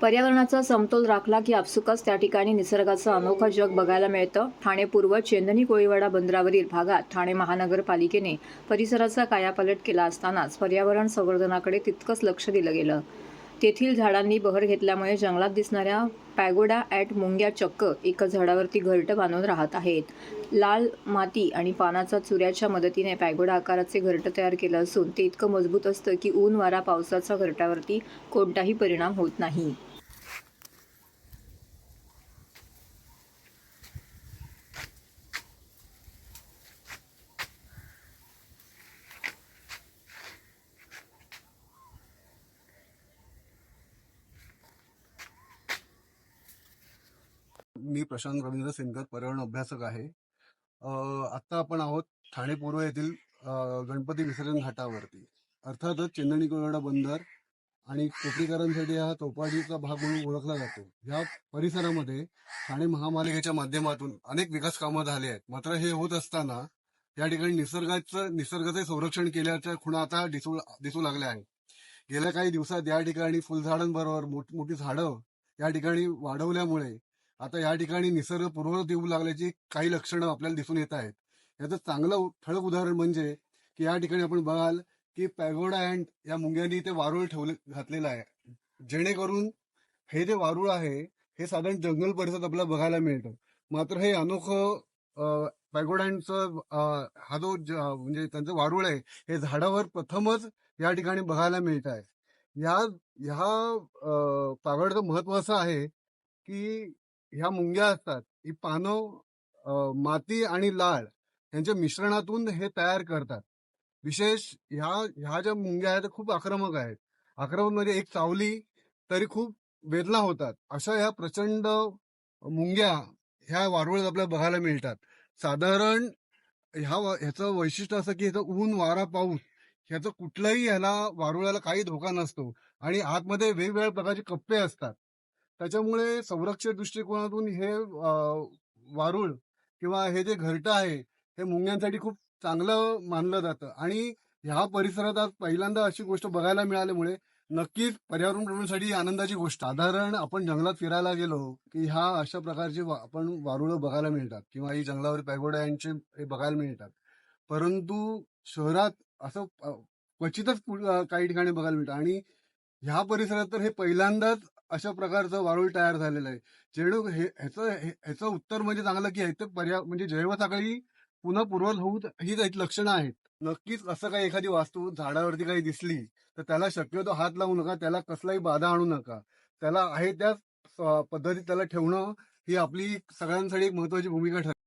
पर्यावरणाचा समतोल राखला की आपसुकच त्या ठिकाणी निसर्गाचं अनोखं जग बघायला मिळतं. ठाणे पूर्व चेंदनी कोळीवाडा बंदरावरील भागात ठाणे महानगरपालिकेने परिसराचा कायापालट केला असतानाच पर्यावरण संवर्धनाकडे तितकंच लक्ष दिलं गेलं. तेथील झाडांनी बहर घेतल्यामुळे जंगलात दिसणाऱ्या पॅगोडा ॲट मुंग्या चक्क एका झाडावरती घरटं बांधून राहत आहेत. लाल माती आणि पानाचा चुऱ्याच्या मदतीने पॅगोडा आकाराचे घरटं तयार केलं असून ते इतकं मजबूत असतं की ऊन वारा पावसाचा घरटावरती कोणताही परिणाम होत नाही. मी प्रशांत रवींद्र सेनकर पर्यावरण अभ्यासक आहे. आता आत्ता आपण आहोत ठाणे पूर्व येथील गणपती विसर्जन घाटावरती. अर्थातच चेंदणी कोरडा बंदर आणि कोपरीकरांसाठी हा चौपाटीचा भाग म्हणून ओळखला जातो. या परिसरामध्ये ठाणे महापालिकेच्या माध्यमातून अनेक विकास कामं झाली आहेत. मात्र हे होत असताना या ठिकाणी निसर्गाचं निसर्गाचे संरक्षण केल्याच्या खुणा आता दिसू दिसू लागल्या आहेत. गेल्या काही दिवसात या ठिकाणी फुलझाडांबरोबर मोठी झाडं या ठिकाणी वाढवल्यामुळे आता या ठिकाणी निसर्ग पूर्ववत येऊ लागल्याची काही लक्षणं आपल्याला दिसून येत आहेत. याचं चांगलं ठळक उदाहरण म्हणजे की या ठिकाणी आपण बघाल की पॅगोडा अँड या मुंग्यांनी ते वारुळ ठेवले घातलेलं आहे. जेणेकरून हे जे वारुळ आहे हे साधारण जंगल परिसरात आपल्याला बघायला मिळतं. मात्र हे अनोखं पॅगोडांचं हा जो ज- म्हणजे त्यांचं वारुळ आहे हे झाडावर प्रथमच या ठिकाणी बघायला मिळत आहे. या ह्या पागडचं महत्त्व असं आहे की ह्या मुंग्या असतात ही पानं माती आणि लाळ यांच्या मिश्रणातून हे तयार करतात. विशेष ह्या ह्या ज्या मुंग्या आहेत खूप आक्रमक आहेत. आक्रमक म्हणजे एक चावली तरी खूप वेदना होतात. अशा ह्या प्रचंड मुंग्या ह्या वारुळात आपल्याला बघायला मिळतात. साधारण ह्या व- ह्याचं वैशिष्ट्य असं की ह्याचं ऊन वारा पाऊस ह्याचं कुठलाही ह्याला वारुळाला काही धोका नसतो. आणि आतमध्ये वेगवेगळ्या प्रकारचे कप्पे असतात. त्याच्यामुळे संरक्षण दृष्टिकोनातून हे वारुळ किंवा हे जे घरटं आहे हे मुंग्यांसाठी खूप चांगलं मानलं जातं. आणि ह्या परिसरात आज पहिल्यांदा अशी गोष्ट बघायला मिळाल्यामुळे नक्कीच पर्यावरण प्रेमीसाठी आनंदाची गोष्ट. साधारण आपण जंगलात फिरायला गेलो की ह्या अशा प्रकारचे वा- आपण वारुळं बघायला मिळतात किंवा ही जंगलावर पॅगोडा यांचे हे बघायला मिळतात. परंतु शहरात असं क्वचितच कु- काही ठिकाणी बघायला मिळतं. आणि ह्या परिसरात तर हे पहिल्यांदाच अशा प्रकारचं वारुळ तयार झालेलं आहे. चेडू हे ह्याचं हे- ह्याचं उत्तर म्हणजे चांगलं की ह्याचं पर्या म्हणजे जैवसाखळी पुन्हा पूर्वज होऊ ही त्याची लक्षणं आहेत. नक्कीच असं काही एखादी वास्तू झाडावरती काही दिसली तर त्याला शक्यतो हात लावू नका त्याला कसलाही बाधा आणू नका. त्याला आहे त्या पद्धतीत त्याला ठेवणं ही आपली सगळ्यांसाठी एक महत्वाची भूमिका ठरते.